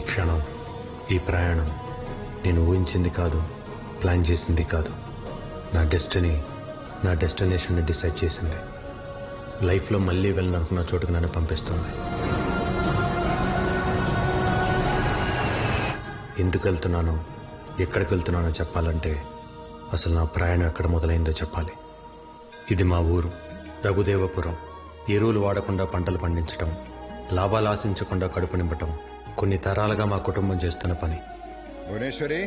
ఈ క్షణం ఈ ప్రయాణం నేను ఊహించింది కాదు ప్లాన్ చేసింది కాదు. నా డెస్టినీ నా డెస్టినేషన్ని డిసైడ్ చేసింది. లైఫ్లో మళ్ళీ వెళ్ళాలనుకున్న చోటుకు నన్ను పంపిస్తుంది. ఎందుకు వెళ్తున్నానో ఎక్కడికి వెళ్తున్నానో చెప్పాలంటే అసలు నా ప్రయాణం ఎక్కడ మొదలైందో చెప్పాలి. ఇది మా ఊరు రఘుదేవపురం. ఎరువులు వాడకుండా పంటలు పండించటం లాభాలు ఆశించకుండా కడుపు నింపటం కొన్ని తరాలుగా మా కుటుంబం చేస్తున్న పని. భువనేశ్వరి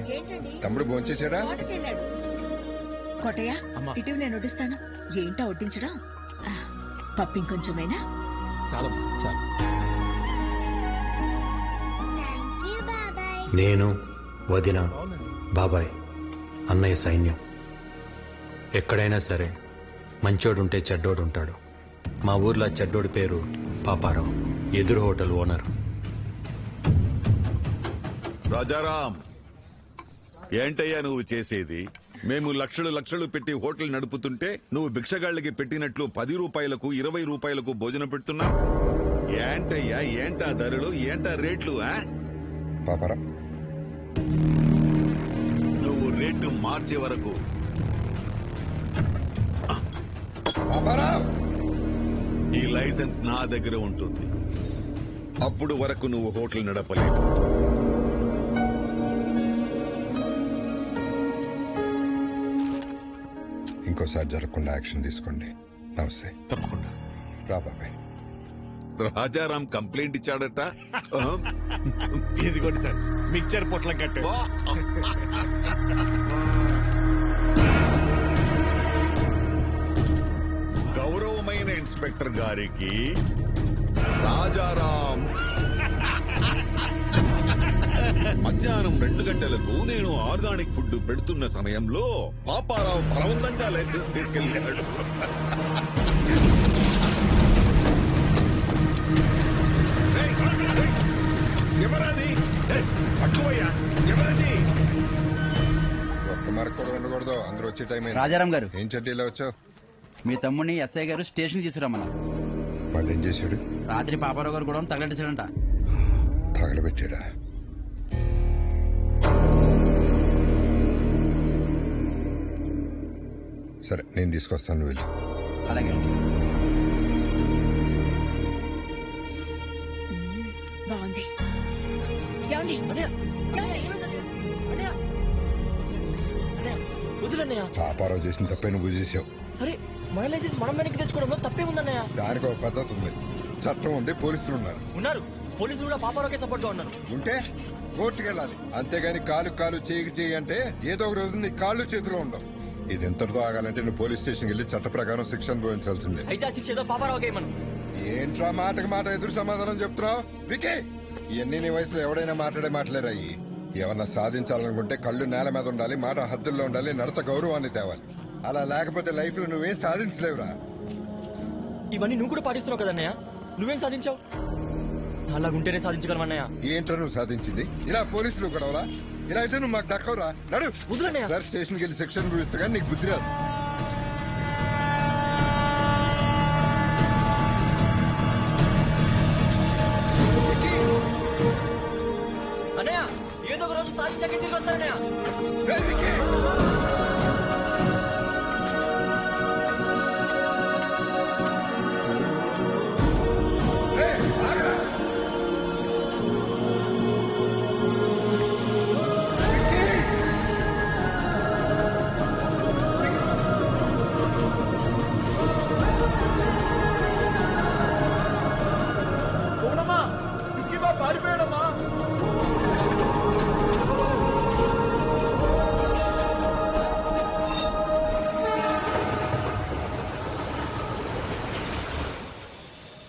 తమ్ముడు భోంచేసాడా కోటయ్య ఇటీవి నేను వడ్డిస్తాను. ఏంటా వడ్డించడం? పప్పు ఇంకొంచెమేనా? నేను వదిన బాబాయ్ అన్నయ్య సైన్యం. ఎక్కడైనా సరే మంచోడుంటే చెడ్డోడు ఉంటాడు మా ఊర్లో చెడ్డోడి పేరు పాపారావు. ఎదురు హోటల్ ఓనర్. రాజారాం ఏంటయ్యా నువ్వు చేసేది? మేము లక్షలు లక్షలు పెట్టి హోటల్ నడుపుతుంటే నువ్వు భిక్షగాళ్ళకి పెట్టినట్లు పది రూపాయలకు ఇరవై రూపాయలకు భోజనం పెడుతున్నావు? ఏంటయ్యా ఏంటా ధరలు ఏంటా రేట్లు? పాపరా. నువ్వు రేటు మార్చే వరకు. ఈ లైసెన్స్ నా దగ్గర ఉంటుంది. అప్పుడు వరకు నువ్వు హోటల్ నడపలేవు. ఇంకోసారి జరగకుండా యాక్షన్ తీసుకోండి. నమస్తే. తప్పకుండా. రా బాబాయ్. రాజారాం కంప్లైంట్ ఇచ్చాడట? ఇదిగోండి సార్ మిక్చర్ పొట్లం కట్టు! గౌరవమైన ఇన్స్పెక్టర్ గారికి రాజారాం మధ్యాహ్నం రెండు గంటలకు నేను ఆర్గానిక్ ఫుడ్ పెడుతున్న సమయంలో పాపారావు బలవంతంగా లైసెన్స్ తీసుకెళ్ళాడు. ఎవరది? ఎవరది? ఒక్క మరకు కూడా ఉండకూడదు అందరూ వచ్చే టైం అయింది. రాజారాం గారు. ఏం వచ్చావు? మీ తమ్ముడిని ఎస్ఐ గారు స్టేషన్ ఏం చేశాడు? రాత్రి పాపారావు గారు కూడా తగలెట్టేశాడంట తగలబెట్టాడా? సరే నేను తీసుకొస్తాను నువ్వు వెళ్ళి. అలాగే అండి. బాగుంది. పాపారావు చేసిన తప్పే నువ్వు చేసావు. అరే మన లైసెన్స్ మనం వెనక్కి తెచ్చుకోవడంలో తప్పే ఉందన్నయ్య? దానికి ఒక పద్ధతి ఉంది చట్టం ఉంది పోలీసులు ఉన్నారు. ఉన్నారు. పోలీసులు కూడా పాపారావుకే సపోర్ట్గా ఉన్నారు. ఉంటే కోర్టుకి వెళ్ళాలి అంతేగాని కాలు కాలు చేయికి చేయి అంటే ఏదో ఒక రోజు నీ కాళ్ళు చేతిలో ఉండవు ఇది ఎంతటితో ఆగాలంటే నువ్వు పోలీస్ స్టేషన్కి వెళ్ళి చట్ట ప్రకారం శిక్ష అనుభవించాల్సిందే. అయితే ఆ శిక్ష ఏదో పాపారావుకే మనం ఏంట్రా మాటకి మాట ఎదురు సమాధానం చెప్తున్నావు? వికే ఇవన్నీ నీ వయసులో ఎవడైనా మాట్లాడే మాటలేరాయి ఏమన్నా సాధించాలనుకుంటే కళ్ళు నేల మీద ఉండాలి మాట హద్దుల్లో ఉండాలి నడత గౌరవాన్ని తేవాలి. అలా లేకపోతే లైఫ్లో నువ్వేం సాధించలేవురా. ఇవన్నీ నువ్వు కూడా పాటిస్తున్నావు కదన్నయ్య నువ్వేం సాధించావు? అలాగుంటేనే సాధించగలం అన్నయ్య. ఏంట్రా నువ్వు సాధించింది? ఇలా పోలీసులు గొడవలా ఇలా అయితే నువ్వు మాకు దక్కవురా. నడు. సార్ స్టేషన్కి వెళ్ళి శిక్షణ చూపిస్తే కానీ నీకు బుద్ధి రాదు.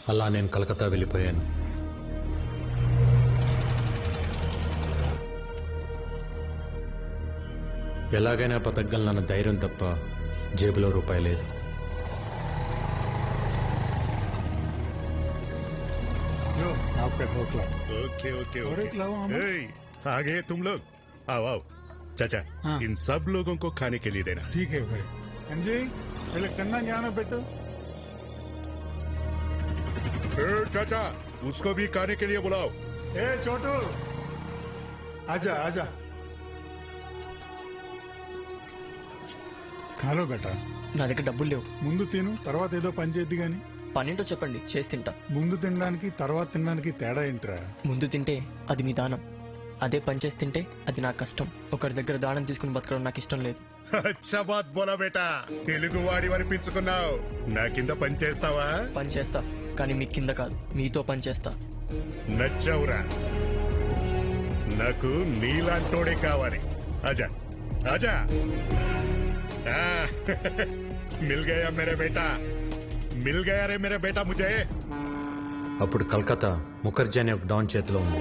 అలా నేను కలకత్తా వెళ్ళిపోయాను ఎలాగైనా బతకగలనన్న ధైర్యం తప్ప జేబులో రూపాయి లేదు ओके ओके और एक लाओ हम। ए, आ गए तुम लोग आओ आओ चाचा हाँ। इन सब लोगों को खाने के लिए देना ठीक है भाई అంజీ వీళ్ళకి తిన్నా జ్ఞానం పెట్టు ए, चाचा उसको भी खाने के लिए बुलाओ ఏ చోటు ఆజా ఆజా కాలో బేటా నా దగ్గర డబ్బులు లేవు ముందు తిను తర్వాత ఏదో పని చేద్ది గాని పన్నెంటో చెప్పండి చేసి తింటా ముందు తినడానికి తర్వాత తినడానికి తేడా ఏంట్రా ముందు తింటే అది మీ దానం అదే పని చేసి తింటే అది నా కష్టం ఒకరి దగ్గర దానం తీసుకుని బతకడం నాకు ఇష్టం లేదు అచ్చా బాత్ బోలా బేటా తెలుగు వాడి అనిపించుకున్నావు నా కింద పని చేస్తావా పని చేస్తా కానీ మీ కింద కాదు. మీతో పని చేస్తా. నచ్చావురా. నాకు నీలాంటోడే కావాలి. ఆజా. ఆజా. ఆ, మిల్ గయా మేరే బేటా. మిల్ గయా రే మేరే బేటా ముజే. అప్పుడు కలకత్తా ముఖర్జీ అనే ఒక డాన్ చేతిలో ఉంది.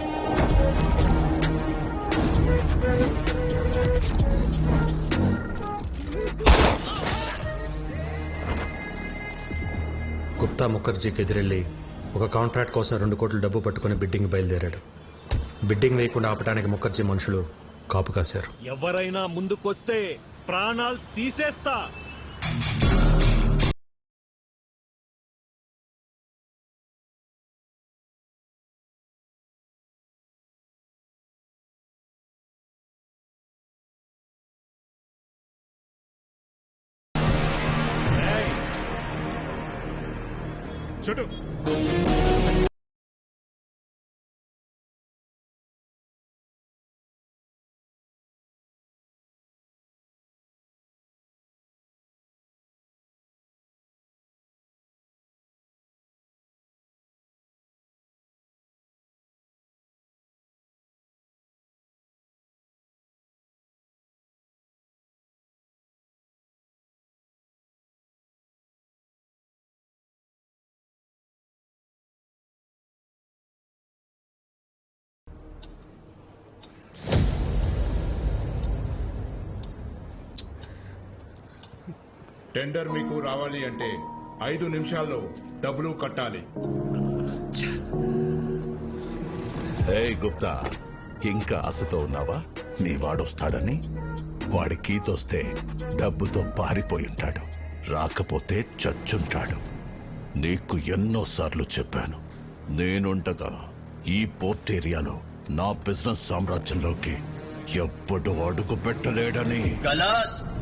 గుప్తా ముఖర్జీకి ఎదురెళ్ళి ఒక కాంట్రాక్ట్ కోసం రెండు కోట్ల డబ్బు పట్టుకుని బిడ్డింగ్ బయలుదేరాడు. బిడ్డింగ్ వేయకుండా ఆపడానికి ముఖర్జీ మనుషులు కాపు కాశారు. ఎవరైనా ముందుకొస్తే ప్రాణాలు తీసేస్తా. చెడు. టెండర్ మీకు రావాలి అంటే ఐదు నిమిషాల్లో డబ్బులు కట్టాలి. గుప్తా ఇంకా ఆశతో ఉన్నావా? నీ వాడొస్తాడని? వాడి కీతొస్తే డబ్బుతో పారిపోయి ఉంటాడు రాకపోతే చచ్చుంటాడు. నీకు ఎన్నోసార్లు చెప్పాను. నేనుండగా ఈ పోర్ట్ ఏరియాలో నా బిజినెస్ సామ్రాజ్యంలోకి ఎప్పుడు అడుగు పెట్టలేడని. గలత్!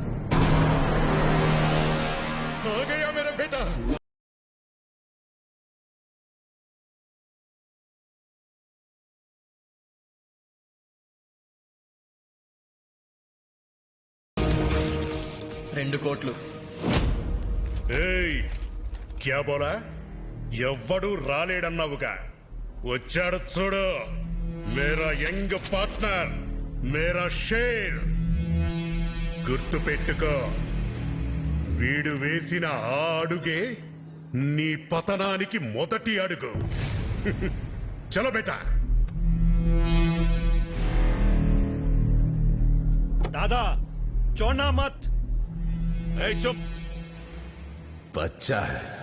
రెండు కోట్లు. ఏయ్ క్యా బోలా? ఎవ్వడు రాలేడన్నావుగా. వచ్చాడు చూడు. మేరా యంగ్ పార్ట్నర్ మేరా షేర్. గుర్తు పెట్టుకో. వీడు వేసిన ఆ అడుగే నీ పతనానికి మొదటి అడుగు. చలో బేటా. దాదా చోనా మత్. चुप बच्चा है।